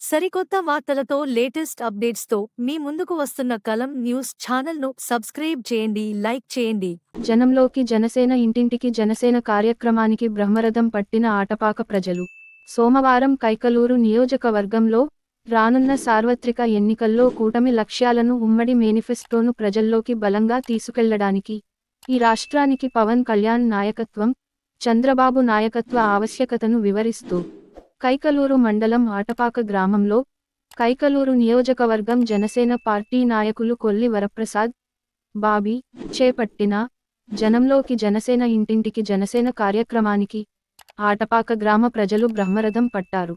సరికొత్త వార్తలతో లేటెస్ట్ అప్డేట్స్తో మీ ముందుకు వస్తున్న కలం న్యూస్ ఛానల్ను సబ్స్క్రైబ్ చేయండి లైక్ చేయండి. జనంలోకి జనసేన ఇంటింటికి జనసేన కార్యక్రమానికి బ్రహ్మరథం పట్టిన ఆటపాక ప్రజలు. సోమవారం కైకలూరు నియోజకవర్గంలో రానున్న సార్వత్రిక ఎన్నికల్లో కూటమి లక్ష్యాలను ఉమ్మడి మేనిఫెస్టోను ప్రజల్లోకి బలంగా తీసుకెళ్ళడానికి ఈ రాష్ట్రానికి పవన్ కళ్యాణ్ నాయకత్వం చంద్రబాబు నాయకత్వ ఆవశ్యకతను వివరిస్తూ కైకలూరు మండలం ఆటపాక గ్రామంలో కైకలూరు నియోజకవర్గం జనసేన పార్టీ నాయకులు కొల్లి వరప్రసాద్ బాబీ చేపట్టిన జనంలోకి జనసేన ఇంటింటికి జనసేన కార్యక్రమానికి ఆటపాక గ్రామ ప్రజలు బ్రహ్మరథం పట్టారు.